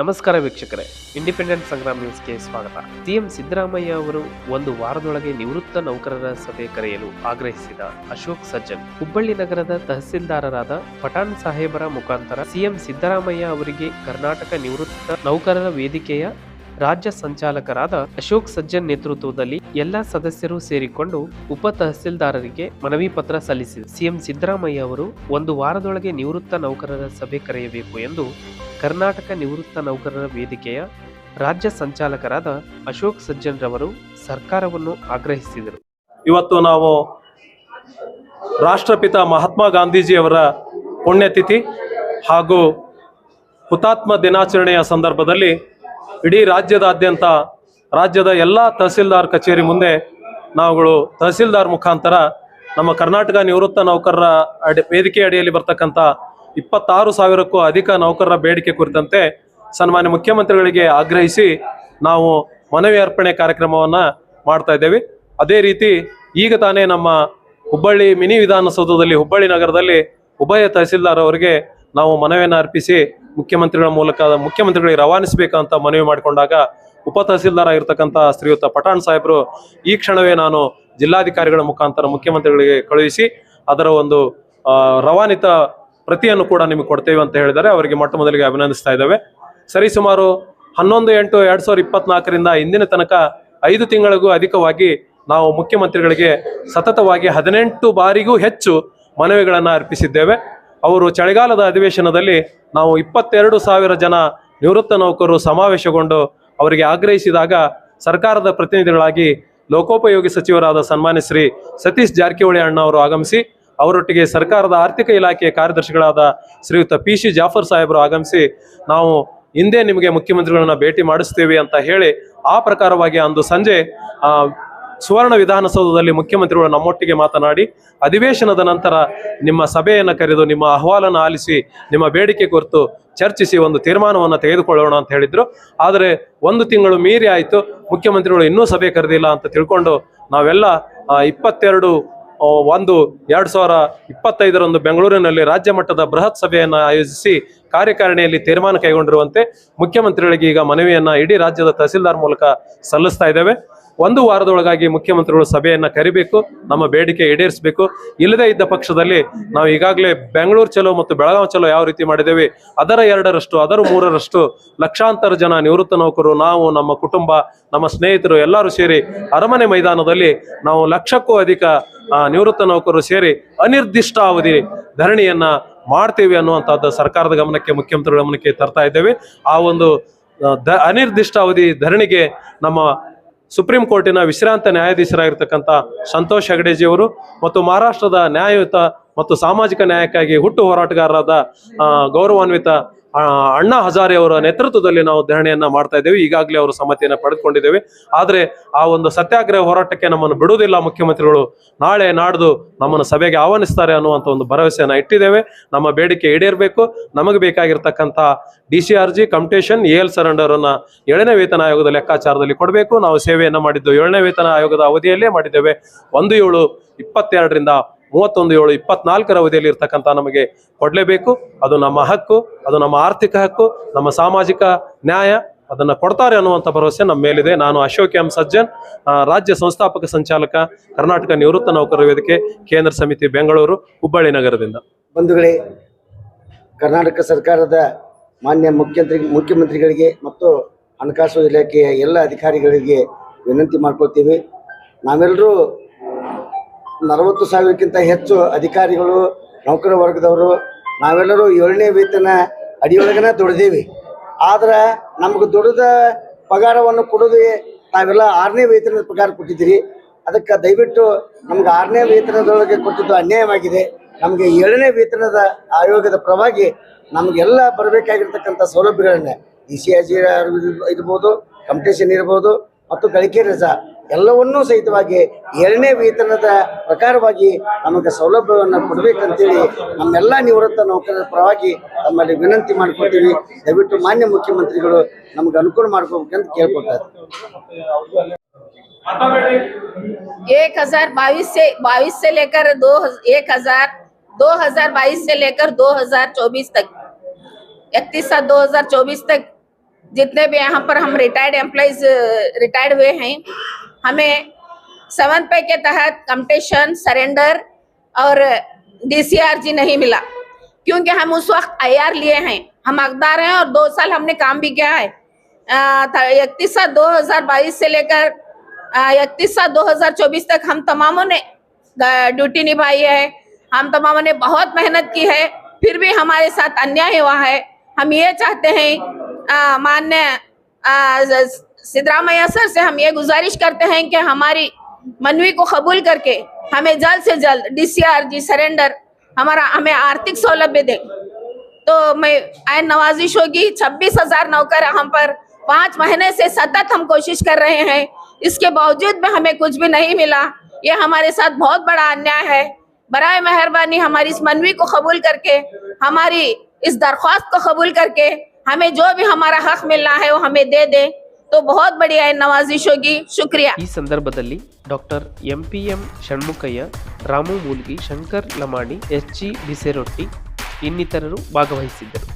ನಮಸ್ಕಾರ ವೀಕ್ಷಕರೇ. ಇಂಡಿಪೆಂಡೆಂಟ್ ಸಂಗ್ರಾಮ್ ನ್ಯೂಸ್ಗೆ ಸ್ವಾಗತ. ಸಿಎಂ ಸಿದ್ದರಾಮಯ್ಯ ಅವರು ಒಂದು ವಾರದೊಳಗೆ ನಿವೃತ್ತ ನೌಕರರ ಸಭೆ ಕರೆಯಲು ಆಗ್ರಹಿಸಿದ ಅಶೋಕ್ ಸಜ್ಜನ್, ಹುಬ್ಬಳ್ಳಿ ನಗರದ ತಹಸೀಲ್ದಾರರಾದ ಪಠಾಣ್ ಸಾಹೇಬರ ಮುಖಾಂತರ ಸಿಎಂ ಸಿದ್ದರಾಮಯ್ಯ ಅವರಿಗೆ ಕರ್ನಾಟಕ ನಿವೃತ್ತ ನೌಕರರ ವೇದಿಕೆಯ ರಾಜ್ಯ ಸಂಚಾಲಕರಾದ ಅಶೋಕ್ ಸಜ್ಜನ್ ನೇತೃತ್ವದಲ್ಲಿ ಎಲ್ಲಾ ಸದಸ್ಯರು ಸೇರಿಕೊಂಡು ಉಪ ತಹಸೀಲ್ದಾರರಿಗೆ ಮನವಿ ಪತ್ರ ಸಲ್ಲಿಸಿದೆ. ಸಿಎಂ ಸಿದ್ದರಾಮಯ್ಯ ಅವರು ಒಂದು ವಾರದೊಳಗೆ ನಿವೃತ್ತ ನೌಕರರ ಸಭೆ ಕರೆಯಬೇಕು ಎಂದು ಕರ್ನಾಟಕ ನಿವೃತ್ತ ನೌಕರರ ವೇದಿಕೆಯ ರಾಜ್ಯ ಸಂಚಾಲಕರಾದ ಅಶೋಕ್ ಸಜ್ಜನ್ ರವರು ಸರ್ಕಾರವನ್ನು ಆಗ್ರಹಿಸಿದರು. ಇವತ್ತು ನಾವು ರಾಷ್ಟ್ರಪಿತ ಮಹಾತ್ಮ ಗಾಂಧೀಜಿಯವರ ಪುಣ್ಯತಿಥಿ ಹಾಗೂ ಹುತಾತ್ಮ ದಿನಾಚರಣೆಯ ಸಂದರ್ಭದಲ್ಲಿ ಇಡೀ ರಾಜ್ಯದಾದ್ಯಂತ ರಾಜ್ಯದ ಎಲ್ಲ ತಹಸೀಲ್ದಾರ್ ಕಚೇರಿ ಮುಂದೆ ನಾವುಗಳು ತಹಸೀಲ್ದಾರ್ ಮುಖಾಂತರ ನಮ್ಮ ಕರ್ನಾಟಕ ನಿವೃತ್ತ ನೌಕರರ ಅಡಿ, ವೇದಿಕೆ ಅಡಿಯಲ್ಲಿ ಬರ್ತಕ್ಕಂಥ ಇಪ್ಪತ್ತಾರು ಸಾವಿರಕ್ಕೂ ಅಧಿಕ ನೌಕರರ ಬೇಡಿಕೆ ಕುರಿತಂತೆ ಸನ್ಮಾನ್ಯ ಮುಖ್ಯಮಂತ್ರಿಗಳಿಗೆ ಆಗ್ರಹಿಸಿ ನಾವು ಮನವಿ ಅರ್ಪಣೆ ಕಾರ್ಯಕ್ರಮವನ್ನು ಮಾಡ್ತಾ ಇದ್ದೇವೆ. ಅದೇ ರೀತಿ ಈಗ ತಾನೇ ನಮ್ಮ ಹುಬ್ಬಳ್ಳಿ ಮಿನಿ ವಿಧಾನಸೌಧದಲ್ಲಿ, ಹುಬ್ಬಳ್ಳಿ ನಗರದಲ್ಲಿ ಉಭಯ ತಹಸೀಲ್ದಾರ್ ಅವರಿಗೆ ನಾವು ಮನವಿಯನ್ನು ಅರ್ಪಿಸಿ ಮುಖ್ಯಮಂತ್ರಿಗಳ ಮೂಲಕ ಮುಖ್ಯಮಂತ್ರಿಗಳಿಗೆ ರವಾನಿಸಬೇಕಂತ ಮನವಿ ಮಾಡಿಕೊಂಡಾಗ ಉಪ ತಹಸೀಲ್ದಾರ್ ಆಗಿರ್ತಕ್ಕಂಥ ಶ್ರೀಯುತ ಪಠಾಣ್ ಸಾಹೇಬರು ಈ ಕ್ಷಣವೇ ನಾನು ಜಿಲ್ಲಾಧಿಕಾರಿಗಳ ಮುಖಾಂತರ ಮುಖ್ಯಮಂತ್ರಿಗಳಿಗೆ ಕಳುಹಿಸಿ ಅದರ ಒಂದು ರವಾನಿತ ಪ್ರತಿಯನ್ನು ಕೂಡ ನಿಮಗೆ ಕೊಡ್ತೇವೆ ಅಂತ ಹೇಳಿದರೆ ಅವರಿಗೆ ಮೊಟ್ಟ ಮೊದಲಿಗೆ ಅಭಿನಂದಿಸ್ತಾ ಇದ್ದೇವೆ. ಸರಿಸುಮಾರು ಹನ್ನೊಂದು ಎಂಟು ಎರಡು ಸಾವಿರದ ಇಪ್ಪತ್ನಾಲ್ಕರಿಂದ ಇಂದಿನ ತನಕ ಐದು ತಿಂಗಳಿಗೂ ಅಧಿಕವಾಗಿ ನಾವು ಮುಖ್ಯಮಂತ್ರಿಗಳಿಗೆ ಸತತವಾಗಿ ಹದಿನೆಂಟು ಬಾರಿಗೂ ಹೆಚ್ಚು ಮನವಿಗಳನ್ನು ಅರ್ಪಿಸಿದ್ದೇವೆ. ಅವರು ಚಳಿಗಾಲದ ಅಧಿವೇಶನದಲ್ಲಿ ನಾವು ಇಪ್ಪತ್ತೆರಡು ಸಾವಿರ ಜನ ನಿವೃತ್ತ ನೌಕರರು ಸಮಾವೇಶಗೊಂಡು ಅವರಿಗೆ ಆಗ್ರಹಿಸಿದಾಗ ಸರ್ಕಾರದ ಪ್ರತಿನಿಧಿಗಳಾಗಿ ಲೋಕೋಪಯೋಗಿ ಸಚಿವರಾದ ಸನ್ಮಾನ್ಯ ಶ್ರೀ ಸತೀಶ್ ಜಾರಕಿಹೊಳಿ ಅಣ್ಣ ಅವರು ಆಗಮಿಸಿ, ಅವರೊಟ್ಟಿಗೆ ಸರ್ಕಾರದ ಆರ್ಥಿಕ ಇಲಾಖೆಯ ಕಾರ್ಯದರ್ಶಿಗಳಾದ ಶ್ರೀಯುತ ಪಿ ಸಿ ಜಾಫರ್ ಸಾಹೇಬರು ಆಗಮಿಸಿ, ನಾವು ಹಿಂದೆ ನಿಮಗೆ ಮುಖ್ಯಮಂತ್ರಿಗಳನ್ನ ಭೇಟಿ ಮಾಡಿಸ್ತೀವಿ ಅಂತ ಹೇಳಿ ಆ ಪ್ರಕಾರವಾಗಿ ಅಂದು ಸಂಜೆ ಸುವರ್ಣ ವಿಧಾನಸೌಧದಲ್ಲಿ ಮುಖ್ಯಮಂತ್ರಿಗಳು ನಮ್ಮೊಟ್ಟಿಗೆ ಮಾತನಾಡಿ ಅಧಿವೇಶನದ ನಂತರ ನಿಮ್ಮ ಸಭೆಯನ್ನು ಕರೆದು ನಿಮ್ಮ ಅಹವಾಲನ್ನು ಆಲಿಸಿ ನಿಮ್ಮ ಬೇಡಿಕೆ ಕುರಿತು ಚರ್ಚಿಸಿ ಒಂದು ತೀರ್ಮಾನವನ್ನು ತೆಗೆದುಕೊಳ್ಳೋಣ ಅಂತ ಹೇಳಿದ್ರು. ಆದರೆ ಒಂದು ತಿಂಗಳು ಮೀರಿ ಆಯಿತು. ಮುಖ್ಯಮಂತ್ರಿಗಳು ಇನ್ನೂ ಸಭೆ ಕರೆದಿಲ್ಲ ಅಂತ ತಿಳ್ಕೊಂಡು ನಾವೆಲ್ಲ ಇಪ್ಪತ್ತೆರಡು ಒಂದು, ಎರಡು ಸಾವಿರ ಇಪ್ಪತ್ತೈದರಂದು ಬೆಂಗಳೂರಿನಲ್ಲಿ ರಾಜ್ಯ ಮಟ್ಟದ ಬೃಹತ್ ಸಭೆಯನ್ನು ಆಯೋಜಿಸಿ ಕಾರ್ಯಕಾರಿಣಿಯಲ್ಲಿ ತೀರ್ಮಾನ ಕೈಗೊಂಡಿರುವಂತೆ ಮುಖ್ಯಮಂತ್ರಿಗಳಿಗೆ ಈಗ ಮನವಿಯನ್ನು ಇಡೀ ರಾಜ್ಯದ ತಹಸೀಲ್ದಾರ್ ಮೂಲಕ ಸಲ್ಲಿಸ್ತಾ ಇದ್ದೇವೆ. ಒಂದು ವಾರದೊಳಗಾಗಿ ಮುಖ್ಯಮಂತ್ರಿಗಳು ಸಭೆಯನ್ನ ಕರಿಬೇಕು, ನಮ್ಮ ಬೇಡಿಕೆ ಈಡೇರಿಸಬೇಕು. ಇಲ್ಲದೇ ಇದ್ದ ಪಕ್ಷದಲ್ಲಿ ನಾವು ಈಗಾಗಲೇ ಬೆಂಗಳೂರು ಚಲೋ ಮತ್ತು ಬೆಳಗಾವಿ ಚಲೋ ಯಾವ ರೀತಿ ಮಾಡಿದ್ದೇವೆ, ಅದರ ಎರಡರಷ್ಟು, ಅದರ ಮೂರರಷ್ಟು ಲಕ್ಷಾಂತರ ಜನ ನಿವೃತ್ತ ನೌಕರು ನಾವು, ನಮ್ಮ ಕುಟುಂಬ, ನಮ್ಮ ಸ್ನೇಹಿತರು ಎಲ್ಲರೂ ಸೇರಿ ಅರಮನೆ ಮೈದಾನದಲ್ಲಿ ನಾವು ಲಕ್ಷಕ್ಕೂ ಅಧಿಕ ನಿವೃತ್ತ ನೌಕರರು ಸೇರಿ ಅನಿರ್ದಿಷ್ಟ ಅವಧಿ ಧರಣಿಯನ್ನ ಮಾಡ್ತೀವಿ ಅನ್ನುವಂಥದ್ದು ಸರ್ಕಾರದ ಗಮನಕ್ಕೆ, ಮುಖ್ಯಮಂತ್ರಿಗಳ ಗಮನಕ್ಕೆ ತರ್ತಾ ಇದ್ದೇವೆ. ಆ ಒಂದು ಅನಿರ್ದಿಷ್ಟ ಅವಧಿ ಧರಣಿಗೆ ನಮ್ಮ ಸುಪ್ರೀಂ ಕೋರ್ಟಿನ ವಿಶ್ರಾಂತ ನ್ಯಾಯಾಧೀಶರಾಗಿರ್ತಕ್ಕಂಥ ಸಂತೋಷ್ ಹೆಗಡೆಜಿಯವರು ಮತ್ತು ಮಹಾರಾಷ್ಟ್ರದ ನ್ಯಾಯಯುತ ಮತ್ತು ಸಾಮಾಜಿಕ ನ್ಯಾಯಕ್ಕಾಗಿ ಹುಟ್ಟು ಹೋರಾಟಗಾರರಾದ ಗೌರವಾನ್ವಿತ ಅಣ್ಣಾ ಹಜಾರೆ ಅವರ ನೇತೃತ್ವದಲ್ಲಿ ನಾವು ಧರಣಿಯನ್ನ ಮಾಡ್ತಾ ಇದ್ದೇವೆ. ಈಗಾಗಲೇ ಅವರು ಸಮ್ಮತಿಯನ್ನ ಪಡೆದುಕೊಂಡಿದ್ದೇವೆ. ಆದರೆ ಆ ಒಂದು ಸತ್ಯಾಗ್ರಹ ಹೋರಾಟಕ್ಕೆ ನಮ್ಮನ್ನು ಬಿಡುವುದಿಲ್ಲ ಮುಖ್ಯಮಂತ್ರಿಗಳು. ನಾಳೆ ನಾಡ್ದು ನಮ್ಮನ್ನು ಸಭೆಗೆ ಆಹ್ವಾನಿಸ್ತಾರೆ ಅನ್ನುವಂಥ ಒಂದು ಭರವಸೆಯನ್ನು ಇಟ್ಟಿದ್ದೇವೆ. ನಮ್ಮ ಬೇಡಿಕೆ ಈಡೇರಬೇಕು. ನಮಗೆ ಬೇಕಾಗಿರ್ತಕ್ಕಂಥ D C R G, commutation, E L surrender ಅನ್ನ ಏಳನೇ ವೇತನ ಆಯೋಗದ ಲೆಕ್ಕಾಚಾರದಲ್ಲಿ ಕೊಡಬೇಕು. ನಾವು ಸೇವೆಯನ್ನು ಮಾಡಿದ್ದು ಏಳನೇ ವೇತನ ಆಯೋಗದ ಅವಧಿಯಲ್ಲೇ ಮಾಡಿದ್ದೇವೆ. ಒಂದು ಏಳು ಇಪ್ಪತ್ತೆರಡರಿಂದ ಮೂವತ್ತೊಂದು ಏಳು ಇಪ್ಪತ್ನಾಲ್ಕರ ಅವಧಿಯಲ್ಲಿ ಇರ್ತಕ್ಕಂಥ ನಮಗೆ ಕೊಡಲೇಬೇಕು. ಅದು ನಮ್ಮ ಹಕ್ಕು, ಅದು ನಮ್ಮ ಆರ್ಥಿಕ ಹಕ್ಕು, ನಮ್ಮ ಸಾಮಾಜಿಕ ನ್ಯಾಯ ಅದನ್ನು ಕೊಡ್ತಾರೆ ಅನ್ನುವಂಥ ಭರವಸೆ ನಮ್ಮ ಮೇಲಿದೆ. ನಾನು ಅಶೋಕ್ ಎಂ ಸಜ್ಜನ್ ರಾಜ್ಯ ಸಂಸ್ಥಾಪಕ ಸಂಚಾಲಕ, ಕರ್ನಾಟಕ ನಿವೃತ್ತ ನೌಕರರ ವೇದಿಕೆ, ಕೇಂದ್ರ ಸಮಿತಿ ಬೆಂಗಳೂರು, ಹುಬ್ಬಳ್ಳಿ ನಗರದಿಂದ. ಬಂಧುಗಳೇ, ಕರ್ನಾಟಕ ಸರ್ಕಾರದ ಮಾನ್ಯ ಮುಖ್ಯಮಂತ್ರಿ ಮುಖ್ಯಮಂತ್ರಿಗಳಿಗೆ ಮತ್ತು ಹಣಕಾಸು ಇಲಾಖೆಯ ಎಲ್ಲ ಅಧಿಕಾರಿಗಳಿಗೆ ವಿನಂತಿ ಮಾಡ್ಕೊಳ್ತೀವಿ. ನಾವೆಲ್ಲರೂ ನಲವತ್ತು ಸಾವಿರಕ್ಕಿಂತ ಹೆಚ್ಚು ಅಧಿಕಾರಿಗಳು, ನೌಕರ ವರ್ಗದವರು, ನಾವೆಲ್ಲರೂ ಏಳನೇ ವೇತನ ಅಡಿಯೊಳಗನ ದುಡ್ದೀವಿ. ಆದ್ರೆ ನಮ್ಗೆ ದುಡಿದ ಪಗಾರವನ್ನು ಕೊಡೋದು ತಾವೆಲ್ಲ ಆರನೇ ವೇತನದ ಪಗಾರ ಕೊಟ್ಟಿದ್ದೀರಿ. ಅದಕ್ಕೆ ದಯವಿಟ್ಟು ನಮ್ಗೆ ಆರನೇ ವೇತನದೊಳಗೆ ಕೊಟ್ಟಿದ್ದು ಅನ್ಯಾಯವಾಗಿದೆ. ನಮಗೆ ಏಳನೇ ವೇತನದ ಆಯೋಗದ ಪರವಾಗಿ ನಮಗೆಲ್ಲ ಬರಬೇಕಾಗಿರ್ತಕ್ಕಂಥ ಸೌಲಭ್ಯಗಳನ್ನ ಇ ಸಿ ಇರ್ಬೋದು ಕಂಪಿಟೇಷನ್ ಇರ್ಬೋದು, ಮತ್ತು ಗಳಿಕೆ ರಜಾ ಎಲ್ಲವನ್ನೂ ಸಹಿತವಾಗಿ ಏಳನೇ ವೇತನದ ಪ್ರಕಾರವಾಗಿ ನಮಗೆ ಸೌಲಭ್ಯವನ್ನು ಕೊಡಬೇಕಂತೇಳಿ ನಮ್ಮೆಲ್ಲ ನಿವೃತ್ತ ನೌಕರರ ಪರವಾಗಿ ತಮ್ಮಲ್ಲಿ ವಿನಂತಿ ಮಾಡ್ಕೊತೀವಿ ದಯವಿಟ್ಟು ಮಾನ್ಯ ಮುಖ್ಯಮಂತ್ರಿಗಳು ನಮ್ಗೆ ಅನುಕೂಲ ಮಾಡ್ಕೋಬೇಕಂತ ಕೇಳ್ಕೊತಾರೆ एक हजार बाईस से बाईस से लेकर दो हज- एक हजार दो हजार बाईस से लेकर दो हजार चौबीस तक इकतीस सात दो हजार चौबीस तक जितने भी यहाँ पर हम रिटायर्ड एम्प्लॉयज रिटायर्ड हुए हैं हमें सेवन पे के तहत कम्पटिशन सरेंडर और डीसीआरजी नहीं मिला। क्योंकि हम उस वक्त आईआर लिए हैं। हम हकदार हैं और दो साल हमने काम भी किया है। इकतीस सात दो हज़ार बाईस से लेकर इकतीस सात दो हज़ार चौबीस तक हम तमामों ने ड्यूटी निभाई है। हम तमामों ने बहुत मेहनत की है। फिर भी हमारे साथ अन्याय हुआ है। हम ये चाहते हैं मान्य सिद्धरामैया सर से हम ये गुजारिश करते हैं कि हमारी मनवी को कबूल करके हमें जल्द से जल्द डीसीआरजी सरेंडर हमारा, हमें आर्थिक सौलभ्य दें। तो मैं आयन नवाजिश होगी छब्बीस हज़ार नौकर हम पर पाँच महीने से सतत हम कोशिश कर रहे हैं। इसके बावजूद भी हमें कुछ भी नहीं मिला। ये हमारे साथ बहुत बड़ा अन्याय है। बराए मेहरबानी हमारी इस मनवी को कबूल करके, हमारी इस दरख्वास्त को कबूल करके, हमें जो भी हमारा हक मिलना है वो हमें दे दे। तो बहुत बड़ी आयन नवाजिश होगी शुक्रिया ಈ ಸಂದರ್ಭದಲ್ಲಿ doctor M P M Shanmukhaiah Ramu Mulgi Shankar Lamani H G Biserotti ಇನ್ನಿತರರು ಭಾಗವಹಿಸಿದ್ದರು